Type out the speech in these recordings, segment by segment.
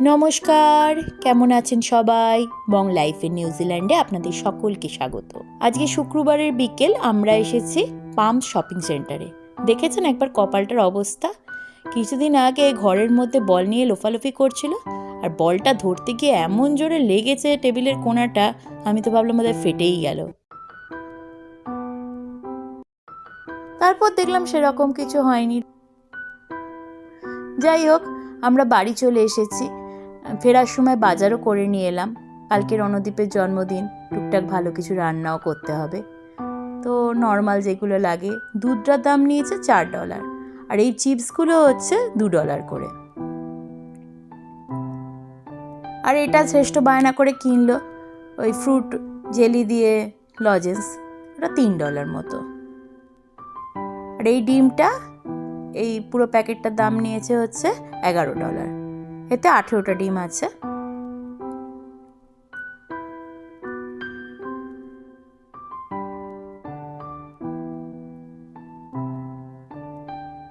নমস্কার, কেমন আছেন সবাই? বং লাইফে নিউজিল্যান্ডে আপনাদের সকলকে স্বাগত। আজকে শুক্রবারের বিকেল, আমরা এসেছি পাম্প শপিং সেন্টারে দেখেছেন একবার কপালটার অবস্থা? কিছুদিন আগে ঘরের মধ্যে বল নিয়ে লোফালোফি করছিল, আর বলটা ধরতে গিয়ে এমন জোরে লেগেছে টেবিলের কোণাটা আমি তো ভাবলাম বোধহয় ফেটেই গেল। তারপর দেখলাম সেরকম কিছু হয়নি। যাই হোক, আমরা বাড়ি চলে এসেছি। ফেরার সময় বাজারও করে নিয়ে এলাম। কালকে রণদীপের জন্মদিন, টুকটাক ভালো কিছু রান্নাও করতে হবে। তো নর্মাল যেগুলো লাগে, দুধটার দাম নিয়েছে চার ডলার আর এই চিপসগুলো হচ্ছে দু ডলার করে। আর এটা শ্রেষ্ঠ বায়না করে কিনলো, ওই ফ্রুট জেলি দিয়ে লজেন্স ওটা তিন ডলার মতো। আর এই ডিমটা, এই পুরো প্যাকেটটার দাম নিয়েছে হচ্ছে এগারো ডলার এতে আঠেরোটা ডিম আছে।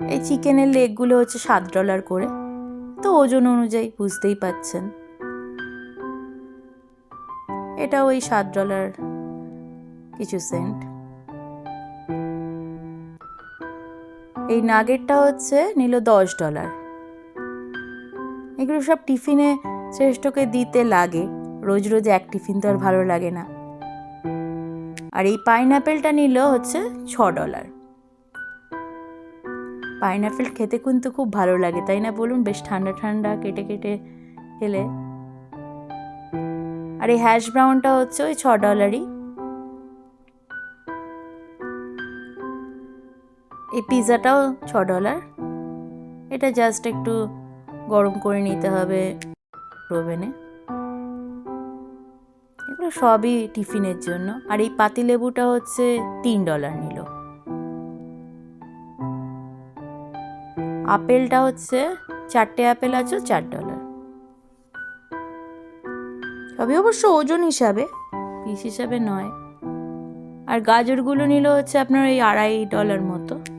এই চিকেনের লেগগুলো হচ্ছে সাত ডলার করে। তো ওজন অনুযায়ী বুঝতেই পাচ্ছেন। এটা ওই সাত ডলার কিছু সেন্ট। এই নাগেটটা হচ্ছে নিল দশ ডলার। এগুলো সব টিফিনে শ্রেষ্ঠকে দিতে লাগে। রোজ রোজ এক টিফিন তো আর ভালো লাগে না। আর এই পাইনঅ্যাপেলটা নিল হচ্ছে ছ ডলার। পাইনঅ্যাপেল খেতে কিন্তু খুব ভালো লাগে, তাই না বলুন? বেশ ঠান্ডা ঠান্ডা কেটে কেটে খেলে। আর এই হ্যাশ ব্রাউনটা হচ্ছে ওই ছ ডলারই। এই পিৎজাটাও ছ ডলার। এটা জাস্ট একটু গরম করে নিতে হবে ওভেনে এগুলো সবই টিফিনের জন্য। আর এই পাতিলেবুটা হচ্ছে তিন ডলার নিল। আপেলটা হচ্ছে চারটে আপেল আছে চার ডলার। সবই অবশ্য ওজন হিসাবে, পিস হিসাবে নয়। আর গাজরগুলো নিল হচ্ছে আপনার ওই আড়াই ডলার মতো।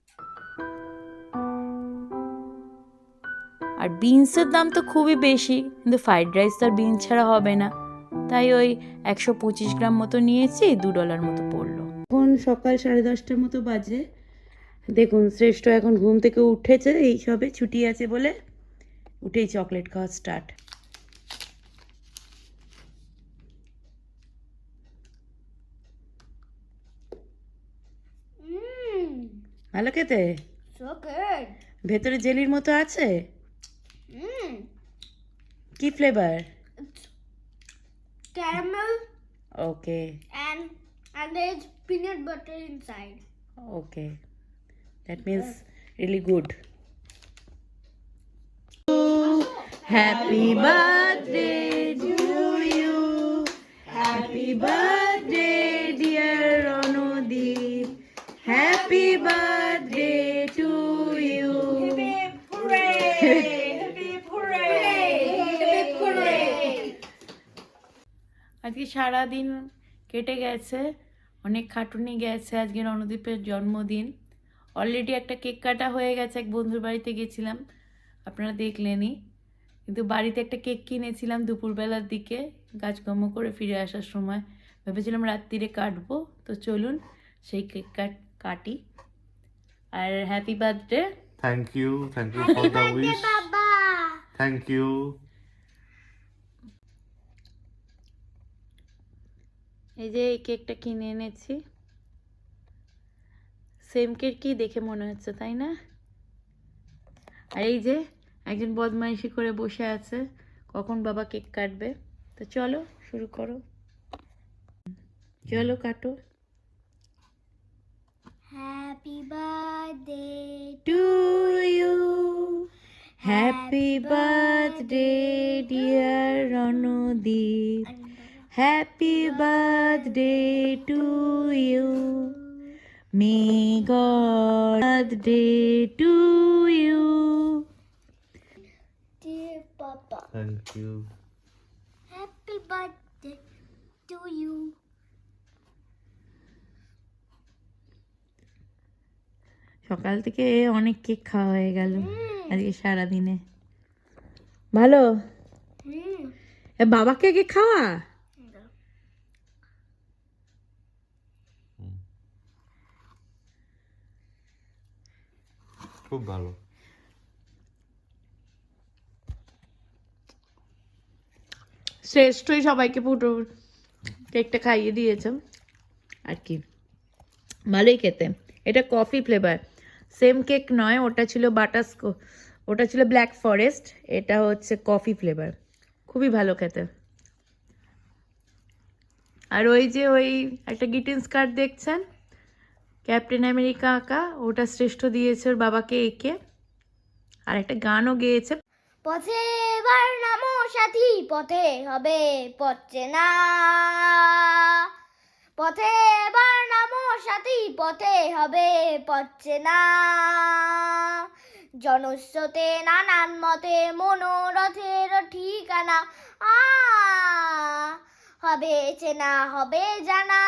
বিনসের দাম তো খুবই বেশি কিন্তু ফ্রাইড রাইস তো আর বিনস ছাড়া হবে না। তাই ওই একশো পঁচিশ গ্রাম মতো নিয়েছি দু ডলার মতো পড়ল। এখন সকাল সাড়ে দশটার মতো বাজে। দেখুন শ্রেষ্ঠ এখন ঘুম থেকে উঠেছে এই সবে ছুটি আছে বলে উঠেই চকলেট খাওয়া স্টার্ট ভালো খেতে? ভেতরে জেলির মতো আছে? কি flavour caramel okay and and there's peanut butter inside. Okay that means really good happy birthday to you happy birthday আজকে সারা দিন কেটে গেছে? অনেক খাটুনি গেছে আজকে রণদীপের জন্মদিন। অলরেডি একটা কেক কাটা হয়ে গেছে এক বন্ধুর বাড়িতে গেছিলাম। আপনারা দেখলেনই। কিন্তু বাড়িতে একটা কেক কিনেছিলাম দুপুরবেলার দিকে কাজকর্ম করে ফিরে আসার সময়। ভেবেছিলাম রাত্রিরে কাটবো তো চলুন সেই কেক কাট কাটি। আর happy birthday thank you thank you for the wish. Baba. Thank এই যে এই কেকটা কিনে এনেছি। সেম কেক কি দেখে মনে হচ্ছে তাই না? আর এই যে একজন বদমাইশি করে বসে আছে কখন বাবা কেক কাটবে? তো চলো শুরু করো। চলো কাটো। Happy birthday to you happy birthday dear Randeep happy birthday to you may God birthday to you dear Papa. Thank you. Happy birthday to you. সকাল থেকে অনেক কেক খাওয়া হয়ে গেল আজকে সারাদিনে। ভালো? এ, বাবাকে আগে খাওয়া? খুব ভালো। শ্রেষ্ঠই সবাইকে পুরো কেকটা খাইয়ে দিয়েছে। আর কি। ভালোই খেতে। এটা কফি ফ্লেভার সেম কেক নয়, ওটা ছিল বাটার ওটা ছিল ব্ল্যাক ফরেস্ট এটা হচ্ছে কফি ফ্লেভার খুবই ভালো খেতে। আর ওই যে ওই একটা গ্রিটিংস কার্ড দেখছেন? ক্যাপ্টেন আমেরিকা আঁকা, ওটা শ্রেষ্ঠ দিয়েছে ওর বাবাকে এঁকে। আর একটা গানও গেয়েছে। পথে এবার নামো সাথী, পথে হবে পথে না পথে এবার নামো সাথী, পথে হবে পথে না জনস্রোতে নানান মতে মনোরথের ঠিকানা, আ, হবে চেনা, হবে জানা।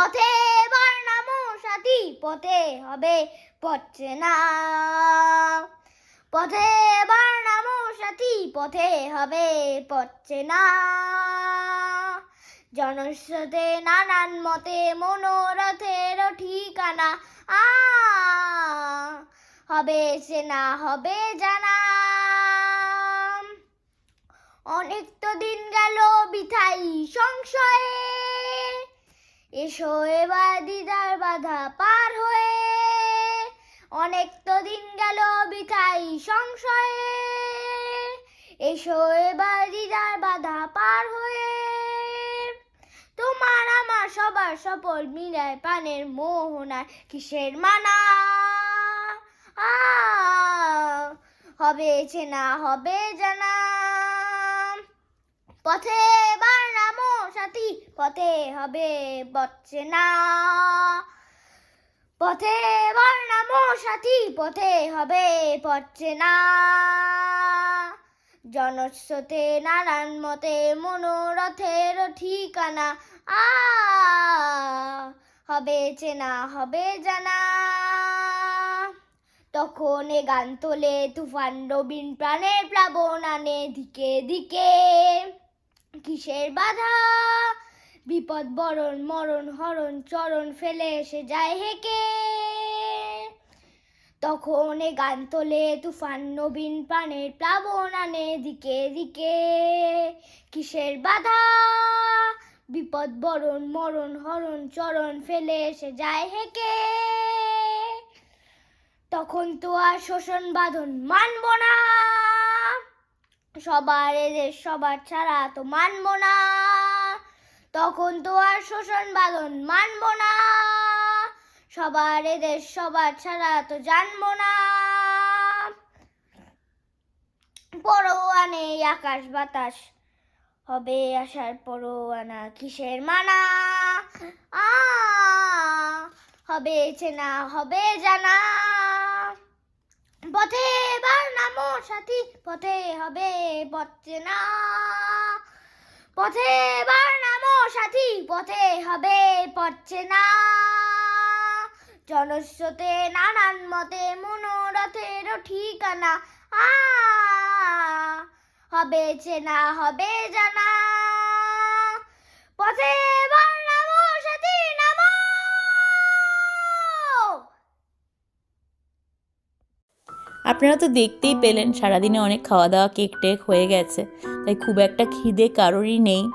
পথে এবার নামো সাথী, পথে হবে পথে না পথে এবার নামো সাথী, পথে হবে পথে না জনস্রোতে নানান মতে মনোরথের ঠিকানা। আ, হবে চেনা, হবে জানা। অনেক তো দিন গেল বিথাই সংশয়ে। এসো এবার দিদার বাধা পার হয়ে। অনেক তো দিন গেল বিথাই সংশয়ে। এসো এবার দিদার বাধা পার হয়ে। তোমার আমার সবার সফল মিলায় পানের মোহনার কিসের মানা? হবে চেনা, হবে জানা। পথে পথে হবে বচ্ছে না পথে এবার নামো সাথী পথে হবে পথে না জনস্রোতে নানান মতে মনোরথের ঠিকানা। আ, হবে চেনা, হবে জানা। তখন এ গান তোলে তুফান রবিন, প্রাণের প্লাবন আনে দিকে দিকে। কিসের বাধা? বিপদ বরণ, মরণ, হরণ, চরণ ফেলে এসে যায় হেকে। তখন এ গান তোলে তুফান নবীন প্রাণের প্লাবন আনে দিকে দিকে কিসের বাধা? বিপদ বরণ, মরণ, হরণ, চরণ ফেলে এসে যায় হেকে। তখন তো আর শোষণ বাঁধন মানব না। সবার এদের সবার ছাড়া তো মানব না। তখন তো আর শোষণ বাঁধন মানব না। সবার এদের সবার ছাড়া তো জানব না। পরোয়ানে আকাশ বাতাস, হবে আসার পরোয়ানা কিসের মানা? আ, হবে চেনা, হবে জানা। পথে এবার নামো সাথী, পথে হবে পথ চেনা। পথে এবার সাথী, পথে হবে পথে না। জনস্রোতে নানান মতে মনোরথের ঠিকানা। আ, হবে চেনা, হবে জানা। পথে আপনারা তো দেখতেই পেলেন, সারাদিনে অনেক খাওয়া দাওয়া কেক টেক হয়ে গেছে। তাই খুব একটা খিদে কারোরই নেই।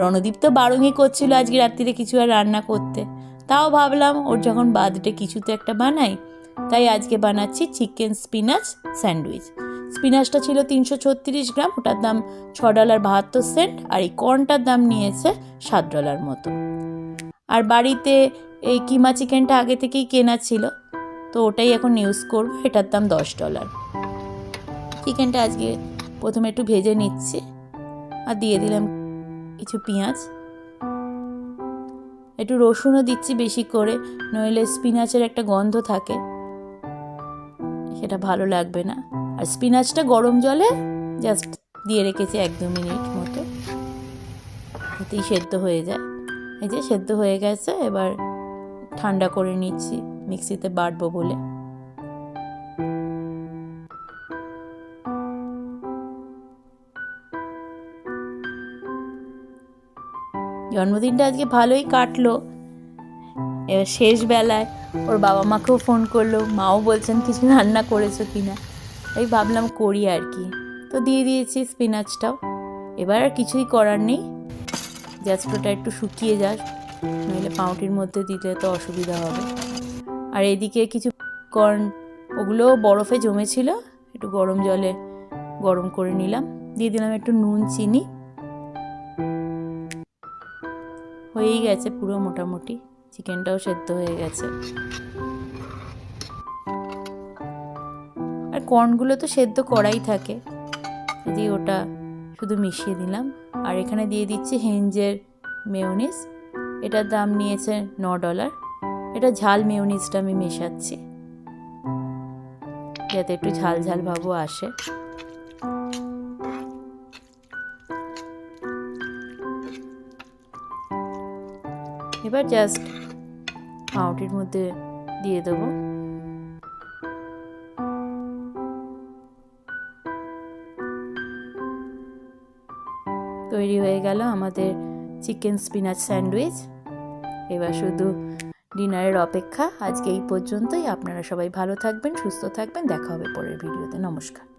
রণদীপ তো বারুঙি করছিল আজকে রাত্রিরে কিছু আর রান্না করতে। তাও ভাবলাম ওর যখন বার্থডে কিছু তো একটা বানাই, তাই আজকে বানাচ্ছি চিকেন স্পিনাচ স্যান্ডউইচ। স্পিনাচটা ছিল তিনশো ছত্রিশ গ্রাম, ওটার দাম ছ ডলার বাহাত্তর সেন্ট, আর এই কর্নটার দাম নিয়েছে সাত ডলার মতো। আর বাড়িতে এই কিমা চিকেনটা আগে থেকেই কেনা ছিল, তো ওটাই এখন ইউজ করব, এটার দাম দশ ডলার। চিকেনটা আজকে প্রথমে একটু ভেজে নিচ্ছি, আর দিয়ে দিলাম কিছু পেঁয়াজ। একটু রসুনও দিচ্ছি বেশি করে, নইলে স্পিনাচের একটা গন্ধ থাকে। সেটা ভালো লাগবে না। আর স্পিনাচটা গরম জলে জাস্ট দিয়ে রেখেছি এক দু মিনিট মতো। এতেই সেদ্ধ হয়ে যায়। এই যে সেদ্ধ হয়ে গেছে, এবার ঠান্ডা করে নিচ্ছি, মিক্সিতে বাটবো বলে। জন্মদিনটা আজকে ভালোই কাটলো। এবার শেষ বেলায় ওর বাবা মাকেও ফোন করল, মাও বলছেন কিছু রান্না করেছ কি না তাই ভাবলাম করি আর কি। তো দিয়ে দিয়েছি স্পিনাচটাও এবার আর কিছুই করার নেই। জাস্ট একটু শুকিয়ে যাক, নইলে পাউটির মধ্যে দিতে তো অসুবিধা হবে। আর এদিকে কিছু কর্ন ওগুলো বরফে জমেছিল, একটু গরম জলে গরম করে নিলাম। দিয়ে দিলাম একটু নুন, চিনি। হয়েই গেছে পুরো মোটামুটি। চিকেনটাও সেদ্ধ হয়ে গেছে। আর কর্নগুলো তো সেদ্ধ করাই থাকে। দিয়ে ওটা শুধু মিশিয়ে দিলাম। আর এখানে দিয়ে দিচ্ছি হেঞ্জের মেয়োনিজ এটার দাম নিয়েছে ন ডলার এটা ঝাল মেয়োনিজটা আমি মেশাচ্ছি। যাতে একটু ঝাল ঝাল ভাবও আসে। এবার জাস্ট পাউটির মধ্যে দিয়ে দেবো। তৈরি হয়ে গেল আমাদের চিকেন স্পিনাচ স্যান্ডউইচ এবার শুধু ডিনারের অপেক্ষা। আজকে এই পর্যন্তই। আপনারা সবাই ভালো থাকবেন, সুস্থ থাকবেন। দেখা হবে পরের ভিডিওতে। নমস্কার।